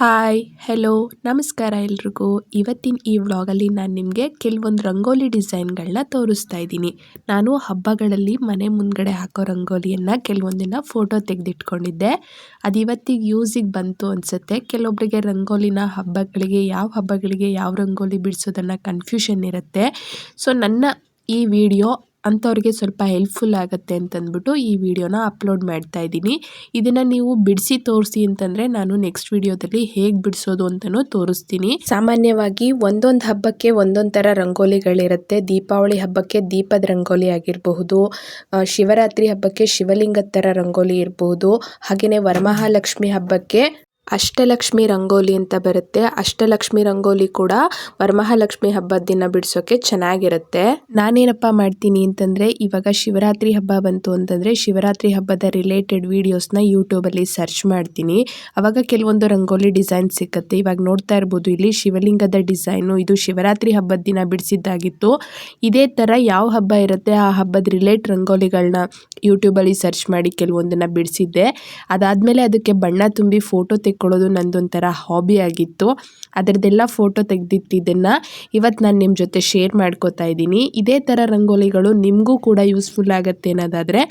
Hi hello ನಮಸ್ಕಾರ ಎಲ್ರಿಗೂ. ಇವತ್ತಿನ ಈ ವ್ಲಾಗಲ್ಲಿ ನಾನು ನಿಮಗೆ ಕೆಲವೊಂದು ರಂಗೋಲಿ ಡಿಸೈನ್ಗಳನ್ನ ತೋರಿಸ್ತಾ ಇದ್ದೀನಿ. ನಾನು ಹಬ್ಬಗಳಲ್ಲಿ ಮನೆ ಮುಂದ್ಗಡೆ ಹಾಕೋ ರಂಗೋಲಿಯನ್ನು ಕೆಲವೊಂದಿನ ಫೋಟೋ ತೆಗೆದಿಟ್ಕೊಂಡಿದ್ದೆ. ಅದು ಇವತ್ತಿಗೆ ಯೂಸಿಗೆ ಬಂತು ಅನಿಸುತ್ತೆ. ಕೆಲವೊಬ್ಬರಿಗೆ ರಂಗೋಲಿನ ಹಬ್ಬಗಳಿಗೆ, ಯಾವ ಹಬ್ಬಗಳಿಗೆ ಯಾವ ರಂಗೋಲಿ ಬಿಡಿಸೋದನ್ನು ಕನ್ಫ್ಯೂಷನ್ ಇರುತ್ತೆ. ಸೊ ನನ್ನ ಈ ವಿಡಿಯೋ ಅಂಥವ್ರಿಗೆ ಸ್ವಲ್ಪ ಹೆಲ್ಪ್ಫುಲ್ ಆಗುತ್ತೆ ಅಂತಂದ್ಬಿಟ್ಟು ಈ ವಿಡಿಯೋನ ಅಪ್ಲೋಡ್ ಮಾಡ್ತಾ ಇದ್ದೀನಿ. ಇದನ್ನು ನೀವು ಬಿಡಿಸಿ ತೋರಿಸಿ ಅಂತಂದರೆ ನಾನು ನೆಕ್ಸ್ಟ್ ವಿಡಿಯೋದಲ್ಲಿ ಹೇಗೆ ಬಿಡಿಸೋದು ಅಂತಲೂ ತೋರಿಸ್ತೀನಿ. ಸಾಮಾನ್ಯವಾಗಿ ಒಂದೊಂದು ಹಬ್ಬಕ್ಕೆ ಒಂದೊಂದು ಥರ ರಂಗೋಲಿಗಳಿರುತ್ತೆ. ದೀಪಾವಳಿ ಹಬ್ಬಕ್ಕೆ ದೀಪದ ರಂಗೋಲಿ ಆಗಿರಬಹುದು ಶಿವರಾತ್ರಿ ಹಬ್ಬಕ್ಕೆ ಶಿವಲಿಂಗದ ಥರ ರಂಗೋಲಿ ಇರಬಹುದು ಹಾಗೆಯೇ ವರಮಹಾಲಕ್ಷ್ಮಿ ಹಬ್ಬಕ್ಕೆ ಅಷ್ಟಲಕ್ಷ್ಮಿ ರಂಗೋಲಿ ಅಂತ ಬರುತ್ತೆ. ಅಷ್ಟಲಕ್ಷ್ಮಿ ರಂಗೋಲಿ ಕೂಡ ವರಮಹಾಲಕ್ಷ್ಮಿ ಹಬ್ಬದ ದಿನ ಬಿಡಿಸೋಕೆ ಚೆನ್ನಾಗಿರುತ್ತೆ. ನಾನೇನಪ್ಪ ಮಾಡ್ತೀನಿ ಅಂತಂದ್ರೆ, ಇವಾಗ ಶಿವರಾತ್ರಿ ಹಬ್ಬ ಬಂತು ಅಂತಂದ್ರೆ, ಶಿವರಾತ್ರಿ ಹಬ್ಬದ ರಿಲೇಟೆಡ್ ವೀಡಿಯೋಸ್ನ ಯೂಟ್ಯೂಬಲ್ಲಿ ಸರ್ಚ್ ಮಾಡ್ತೀನಿ. ಅವಾಗ ಕೆಲವೊಂದು ರಂಗೋಲಿ ಡಿಸೈನ್ ಸಿಕ್ಕತ್ತೆ. ಇವಾಗ ನೋಡ್ತಾ ಇರ್ಬೋದು, ಇಲ್ಲಿ ಶಿವಲಿಂಗದ ಡಿಸೈನು ಇದು ಶಿವರಾತ್ರಿ ಹಬ್ಬದ ದಿನ ಬಿಡಿಸಿದ್ದಾಗಿತ್ತು. ಇದೇ ಥರ ಯಾವ ಹಬ್ಬ ಇರುತ್ತೆ, ಆ ಹಬ್ಬದ ರಿಲೇಟ್ ರಂಗೋಲಿಗಳನ್ನ ಯೂಟ್ಯೂಬಲ್ಲಿ ಸರ್ಚ್ ಮಾಡಿ ಕೆಲವೊಂದನ್ನು ಬಿಡಿಸಿದ್ದೆ. ಅದಾದಮೇಲೆ ಅದಕ್ಕೆ ಬಣ್ಣ ತುಂಬಿ ಫೋಟೋ ತೆಕ್ಕೊಳ್ಳೋದು ನಂದೊಂಥರ ಹಾಬಿ ಆಗಿತ್ತು. ಅದರದ್ದೆಲ್ಲ ಫೋಟೋ ತೆಗೆದಿಟ್ಟಿದ್ದನ್ನು ಇವತ್ತು ನಾನು ನಿಮ್ಮ ಜೊತೆ ಶೇರ್ ಮಾಡ್ಕೋತಾ ಇದ್ದೀನಿ. ಇದೇ ಥರ ರಂಗೋಲಿಗಳು ನಿಮಗೂ ಕೂಡ ಯೂಸ್ಫುಲ್ ಆಗುತ್ತೆ ಅನ್ನೋದಾದರೆ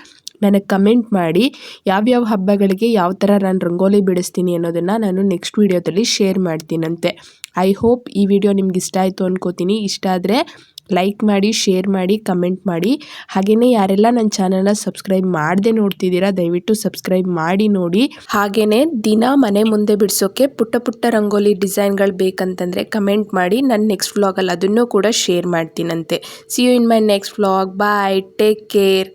ನನಗೆ ಕಮೆಂಟ್ ಮಾಡಿ ಯಾವ್ಯಾವ ಹಬ್ಬಗಳಿಗೆ ಯಾವ ಥರ ನಾನು ರಂಗೋಲಿ ಬಿಡಿಸ್ತೀನಿ ಅನ್ನೋದನ್ನು ನಾನು ನೆಕ್ಸ್ಟ್ ವೀಡಿಯೋದಲ್ಲಿ ಶೇರ್ ಮಾಡ್ತೀನಂತೆ. ಐ ಹೋಪ್ ಈ ವಿಡಿಯೋ ನಿಮ್ಗೆ ಇಷ್ಟ ಆಯಿತು ಅನ್ಕೋತೀನಿ. ಇಷ್ಟ ಆದರೆ ಲೈಕ್ ಮಾಡಿ ಶೇರ್ ಮಾಡಿ ಕಮೆಂಟ್ ಮಾಡಿ. ಹಾಗೆಯೇ ಯಾರೆಲ್ಲ ನನ್ನ ಚಾನಲ್ನ ಸಬ್ಸ್ಕ್ರೈಬ್ ಮಾಡದೆ ನೋಡ್ತಿದ್ದೀರಾ, ದಯವಿಟ್ಟು ಸಬ್ಸ್ಕ್ರೈಬ್ ಮಾಡಿ ನೋಡಿ. ಹಾಗೆಯೇ ದಿನ ಮನೆ ಮುಂದೆ ಬಿಡಿಸೋಕೆ ಪುಟ್ಟ ಪುಟ್ಟ ರಂಗೋಲಿ ಡಿಸೈನ್ಗಳು ಬೇಕಂತಂದರೆ ಕಮೆಂಟ್ ಮಾಡಿ ನನ್ನ ನೆಕ್ಸ್ಟ್ ವ್ಲಾಗಲ್ಲಿ ಅದನ್ನು ಕೂಡ share ಮಾಡ್ತೀನಂತೆ. See you in my next vlog bye take care